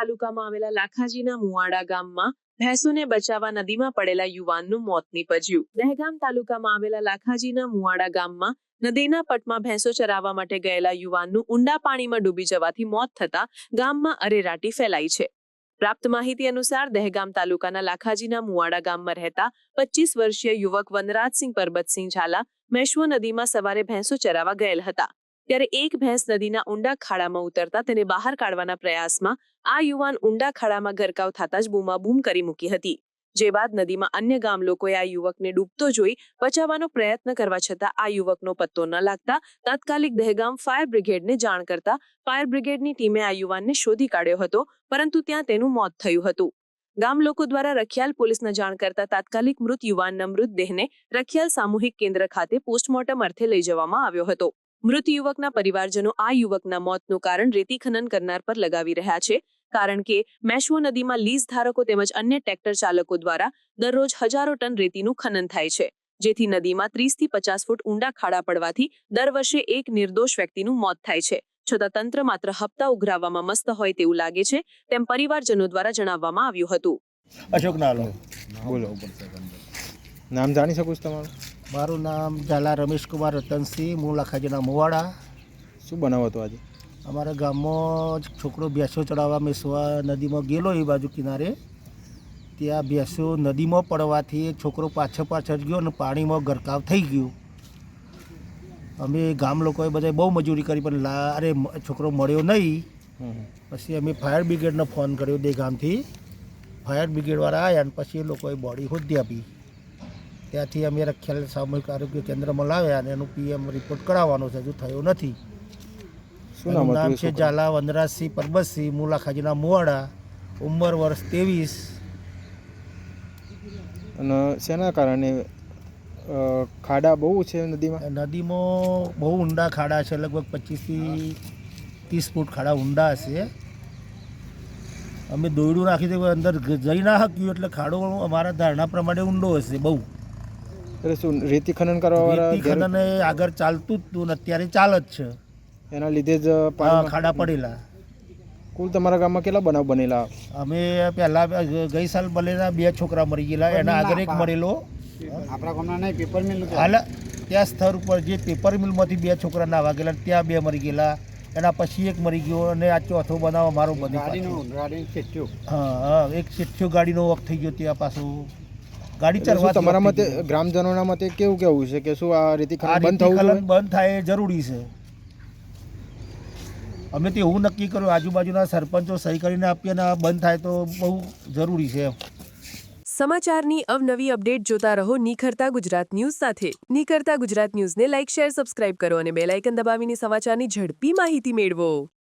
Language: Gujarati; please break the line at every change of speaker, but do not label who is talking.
તાલુકામાં આવેલા લાખાજીના મુવાડા ગામમાં ભેંસોને બચાવવા નદીમાં પડેલા યુવાનનું મોત નીપજ્યું. દહેગામ તાલુકામાં આવેલા લાખાજીના મુવાડા ગામમાં નદીના પટમાં ભેંસો ચરાવવા માટે ગયેલા યુવાનનું ઊંડા પાણીમાં ડૂબી જવાથી મોત થતા ગામમાં અરેરાટી ફેલાઈ છે. પ્રાપ્ત માહિતી અનુસાર દહેગામ તાલુકાના લાખાજીના મુવાડા ગામમાં રહેતા પચીસ વર્ષીય યુવક વનરાજસિંહ પરબતસિંહ ઝાલા મેશ્વો નદીમાં સવારે ભેંસો ચરાવવા ગયેલ હતા. ત્યારે એક ભેંસ નદીના ઊંડા ખાડામાં ઉતરતા તેને બહાર કાઢવાના પ્રયાસમાં આ યુવાન ઊંડા ખાડામાં ગરકાવ થતા જ બૂમાબૂમ કરી મૂકી હતી. જે બાદ નદીમાં અન્ય ગામ લોકોએ આ યુવકને ડૂબતો જોઈ બચાવવાનો પ્રયત્ન કરવા છતાં આ યુવકનો પત્તો ન લાગતા તાત્કાલિક દહેગામ ફાયર બ્રિગેડને જાણ કરતા ફાયર બ્રિગેડની ટીમે આ યુવાનને શોધી કાઢ્યો હતો, પરંતુ ત્યાં તેનું મોત થયું હતું. ગામ લોકો દ્વારા રખિયાલ પોલીસને જાણ કરતા તાત્કાલિક મૃત યુવાનના મૃતદેહને રખિયાલ સામૂહિક કેન્દ્ર ખાતે પોસ્ટમોર્ટમ અર્થે લઈ જવામાં આવ્યો હતો. મૃત યુવકના પરિવારજનો આ યુવકના મોતનું કારણ રેતી ખનન કરનાર પર લગાવી રહ્યા છે. કારણ કે મેશ્વો નદીમાં લીઝ ધારકો તેમજ અન્ય ટ્રેક્ટર ચાલકો દ્વારા દરરોજ હજારો ટન રેતીનું ખનન થાય છે. જેથી નદીમાં ત્રીસથી પચાસ ફૂટ ઊંડા ખાડા પડવાથી દર વર્ષે એક નિર્દોષ વ્યક્તિનું મોત થાય છે. છતાં તંત્ર માત્ર હપ્તા ઉઘરાવવામાં મસ્ત હોય તેવું લાગે છે તેમ પરિવારજનો દ્વારા જણાવવામાં આવ્યું હતું.
અશોક નાલો.
બોલો. નામ જાણી શકું છું તમારું?
મારું નામ ઝાલા રમેશકુમાર રતનસિંહ મૂળ લાખાજીના મોવાડા.
શું બનાવો હતો આજે?
અમારા ગામમાં છોકરો ભેંસો ચડાવવા મેસવા નદીમાં ગયેલો એ બાજુ કિનારે. ત્યાં ભેંસો નદીમાં પડવાથી એક છોકરો પાછળ પાછળ ગયો અને પાણીમાં ગરકાવ થઈ ગયો. અમે ગામ લોકોએ બધાએ બહુ મજૂરી કરી પણ લા અરે છોકરો મળ્યો નહીં. પછી અમે ફાયર બ્રિગેડનો ફોન કર્યો દે ગામથી ફાયર બ્રિગેડવાળા આવ્યા અને પછી એ લોકોએ બોડી હોદી આપી. ત્યાંથી અમે રખિયાલ સામૂહિક આરોગ્ય કેન્દ્રમાં લાવ્યા અને એનું પીએમ રિપોર્ટ કરાવવાનો છે. હજુ થયો નથી.
શું નામ
છે? ઝાલા વનરાજસિંહ પરબતસિંહ મુલાખાજીના મુવાડા ઉંમર વર્ષ ત્રેવીસ.
અને શેના કારણે ખાડા બહુ છે નદીમાં?
નદીમાં બહુ ઊંડા ખાડા છે લગભગ પચીસથી ત્રીસ ફૂટ ખાડા ઊંડા હશે. અમે દોયડું રાખી દીધું અંદર જઈ ના શક્યું એટલે ખાડો અમારા ધારણા પ્રમાણે ઊંડો હશે બહુ.
એટલે શું રેતી ખનન કરવા
રેતી ખનન એ આગળ ચાલતું જ હતું ને અત્યારે ચાલ જ છે.
એના લીધે જ પાણીમાં-
ખાડા પડેલા.
કુલ તમારા ગામમાં કેટલા બનાવ બનેલા?
અમે પહેલા ગઈ સાલ બનેલા બે છોકરા મરી ગયેલા એના આગળ એક મરેલો.
આપણા ગામના નહીં પેપર મિલ
હાલ ત્યાં સ્થળ ઉપર જે પેપર મિલમાંથી બે છોકરા નાવા ગયેલા ત્યાં બે મરી ગયેલા એના પછી એક મરી ગયો અને આ ચોથો બનાવ અમારો બની પાછો.
ગાડીનું
હા હા એક સિત્યો ગાડીનો વખત થઈ ગયો ત્યાં પાછું. ગાડી ચરવા
તમારા મતે ગ્રામજનોના મતે કેવું કેવું છે કે શું આ રેતી ખનન બંધ થવું જોઈએ?
બંધ થાય એ જરૂરી છે. અમે તો એવું નક્કી કર્યું આજુબાજુના સરપંચો સહી કરીને આપીએ અને બંધ થાય તો બહુ જરૂરી છે
સમાચારની અવનવી અપડેટ જોતા રહો નિખરતા ગુજરાત ન્યૂઝ સાથે. નિખરતા ગુજરાત ન્યૂઝને લાઇક શેર સબસ્ક્રાઇબ કરો અને બેલ આઇકન દબાવીને સમાચારની ઝડપી માહિતી મેળવો.